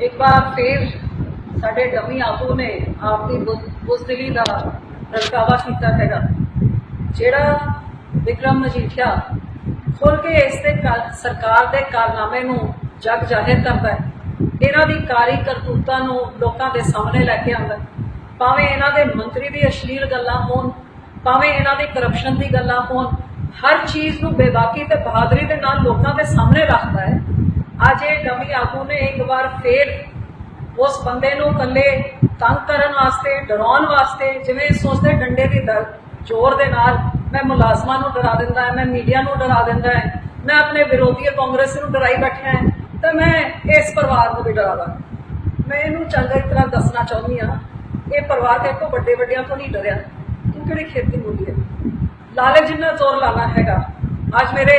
ਇੱਕ ਵਾਰ ਫਿਰ ਸਾਡੇ ਡਮੀ ਆਗੂ ਨੇ ਆਪਣੀ ਬੁਜ਼- ਬੁਜ਼ਦਿਲੀ ਦਾ ਪ੍ਰਗਟਾਵਾ ਕੀਤਾ ਹੈਗਾ। ਜਿਹੜਾ ਵਿਕਰਮ ਮਜੀਠੀਆ ਖੁੱਲ ਕੇ ਇਸ ਤੇ ਸਰਕਾਰ ਦੇ ਕਾਰਨਾਮੇ ਨੂੰ ਜਗ ਜ਼ਾਹਿਰ ਕਰਦਾ ਹੈ, ਇਹਨਾਂ ਦੀ ਕਾਰੀ ਕਰਤੂਤਾਂ ਨੂੰ ਲੋਕਾਂ ਦੇ ਸਾਹਮਣੇ ਲੈ ਕੇ ਆਉਂਦਾ ਭਾਵੇਂ ਇਹਨਾਂ ਦੇ ਮੰਤਰੀ ਦੀ ਅਸ਼ਲੀਲ ਗੱਲਾਂ ਹੋਣ, ਭਾਵੇਂ ਇਹਨਾਂ ਦੀ ਕਰਪਸ਼ਨ ਦੀ ਗੱਲਾਂ ਹੋਣ, ਹਰ ਚੀਜ਼ ਨੂੰ ਬੇਬਾਕੀ ਤੇ ਬਹਾਦਰੀ ਦੇ ਨਾਲ ਲੋਕਾਂ ਦੇ ਸਾਹਮਣੇ ਰੱਖਦਾ ਹੈ। ਅੱਜ ਇਹ ਡਮੀ ਆਗੂ ਨੇ ਇੱਕ ਵਾਰ ਫੇਰ ਉਸ ਬੰਦੇ ਨੂੰ ਇਕੱਲੇ ਤੰਗ ਕਰਨ ਵਾਸਤੇ, ਡਰਾਉਣ ਵਾਸਤੇ, ਜਿਵੇਂ ਸੋਚਦੇ ਡੰਡੇ ਦੀ ਦਰ ਜ਼ੋਰ ਦੇ ਨਾਲ ਮੈਂ ਮੁਲਾਜ਼ਮਾਂ ਨੂੰ ਡਰਾ ਦਿੰਦਾ ਹੈ, ਮੈਂ ਮੀਡੀਆ ਨੂੰ ਡਰਾ ਦਿੰਦਾ ਹੈ, ਮੈਂ ਆਪਣੇ ਵਿਰੋਧੀ ਕਾਂਗਰਸ ਨੂੰ ਡਰਾਈ ਬੈਠਾ ਹੈ, ਤਾਂ ਮੈਂ ਇਸ ਪਰਿਵਾਰ ਨੂੰ ਵੀ ਡਰਾਵਾ ਮੈਂ ਇਹਨੂੰ ਚੰਗੀ ਤਰ੍ਹਾਂ ਦੱਸਣਾ ਚਾਹੁੰਦੀ ਹਾਂ, ਇਹ ਪਰਿਵਾਰ ਦੇ ਤੋਂ ਵੱਡੇ ਵੱਡਿਆਂ ਤੋਂ ਨਹੀਂ ਡਰਿਆ, ਤੂੰ ਕਿਹੜੀ ਖੇਤੀ ਬੋਲੀ ਹੈ? ਲਾਲੇ ਜਿੰਨਾ ਜ਼ੋਰ ਲਾਣਾ ਹੈਗਾ, ਅੱਜ ਮੇਰੇ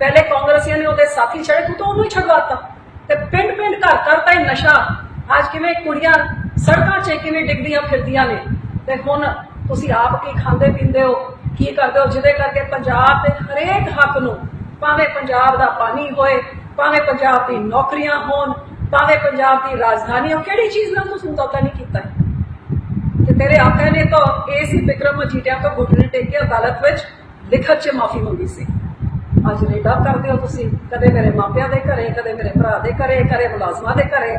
ਪਹਿਲੇ ਕਾਂਗਰਸੀਆਂ ਨੇ ਉਹਦੇ ਸਾਥੀ ਛੜੇ, ਤੂੰ ਤਾਂ ਉਹਨੂੰ ਹੀ ਛਡਵਾਤਾ। ਤੇ ਪਿੰਡ ਪਿੰਡ ਘਰ ਘਰ ਤਾਂ ਇਹ ਨਸ਼ਾ। ਅੱਜ ਕਿਵੇਂ ਕੁੜੀਆਂ ਸੜਕਾਂ 'ਚ ਕਿਵੇਂ ਡਿੱਗਦੀਆਂ ਫਿਰਦੀਆਂ ਨੇ। ਤੇ ਹੁਣ ਤੁਸੀਂ ਆਪ ਕੀ ਖਾਂਦੇ ਪੀਂਦੇ ਹੋ, ਕੀ ਕਰਦੇ ਹੋ, ਜਿਹਦੇ ਕਰਕੇ ਪੰਜਾਬ ਦੇ ਹਰੇਕ ਹੱਕ ਨੂੰ ਭਾਵੇਂ ਪੰਜਾਬ ਦਾ ਪਾਣੀ ਹੋਏ, ਭਾਵੇਂ ਪੰਜਾਬ ਦੀ ਨੌਕਰੀਆਂ ਹੋਣ, ਭਾਵੇਂ ਪੰਜਾਬ ਦੀ ਰਾਜਧਾਨੀ ਹੋ ਕਿਹੜੀ ਚੀਜ਼ ਨਾਲ ਤੁਸੀਂ ਸਮਝੌਤਾ ਨਹੀਂ ਕੀਤਾ? ਤੇ ਤੇਰੇ ਆਕਾ ਨੇ ਤਾਂ ਇਹ ਸੀ ਵਿਕਰਮ ਮਜੀਠੀਆ ਤੋਂ ਘੁਟਨੇ ਟੇਕ ਕੇ ਅਦਾਲਤ ਵਿੱਚ ਲਿਖਤ 'ਚ ਮਾਫੀ ਮੰਗੀ ਸੀ। ਅੱਜ ਰੇਡਾ ਕਰਦੇ ਹੋ ਤੁਸੀਂ। ਕਦੇ ਮੇਰੇ ਮਾਪਿਆਂ ਦੇ ਘਰੇ, ਕਦੇ ਮੇਰੇ ਭਰਾ ਦੇ ਘਰੇ ਕਦੇ ਮੁਲਾਜ਼ਮਾਂ ਦੇ ਘਰੇ।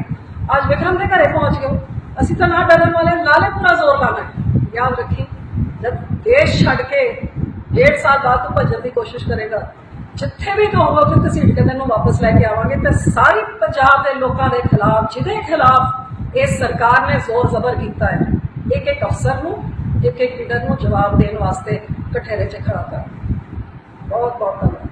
ਅੱਜ ਵਿਕਰਮ ਦੇ ਘਰੇ ਪਹੁੰਚ ਗਏ ਹੋ। ਅਸੀਂ ਤਾਂ ਨਾ ਡਰਨ ਵਾਲੇ ਨਾਲੇ ਪੂਰਾ ਜ਼ੋਰ ਲਾਣਾ ਯਾਦ ਰੱਖੀ, ਜਦ ਦੇਸ਼ ਛੱਡ ਕੇ ਡੇਢ ਸਾਲ ਬਾਅਦ ਤੂੰ ਭੱਜਣ ਦੀ ਕੋਸ਼ਿਸ਼ ਕਰੇਗਾ, ਜਿੱਥੇ ਵੀ ਕਹੋਗਾ ਉੱਥੇ ਘਸੀਟ ਕੇ ਤੈਨੂੰ ਵਾਪਸ ਲੈ ਕੇ ਆਵਾਂਗੇ। ਤੇ ਸਾਰੀ ਪੰਜਾਬ ਦੇ ਲੋਕਾਂ ਦੇ ਖਿਲਾਫ, ਜਿਹਦੇ ਖਿਲਾਫ ਇਸ ਸਰਕਾਰ ਨੇ ਜ਼ੋਰ ਜ਼ਬਰ ਕੀਤਾ ਹੈ, ਇੱਕ ਇੱਕ ਅਫਸਰ ਨੂੰ, ਇੱਕ ਇੱਕ ਲੀਡਰ ਨੂੰ ਜਵਾਬ ਦੇਣ ਵਾਸਤੇ ਕਠੇਰੇ 'ਚ ਖੜਾ ਕਰ। ਬਹੁਤ ਬਹੁਤ ਧੰਨਵਾਦ।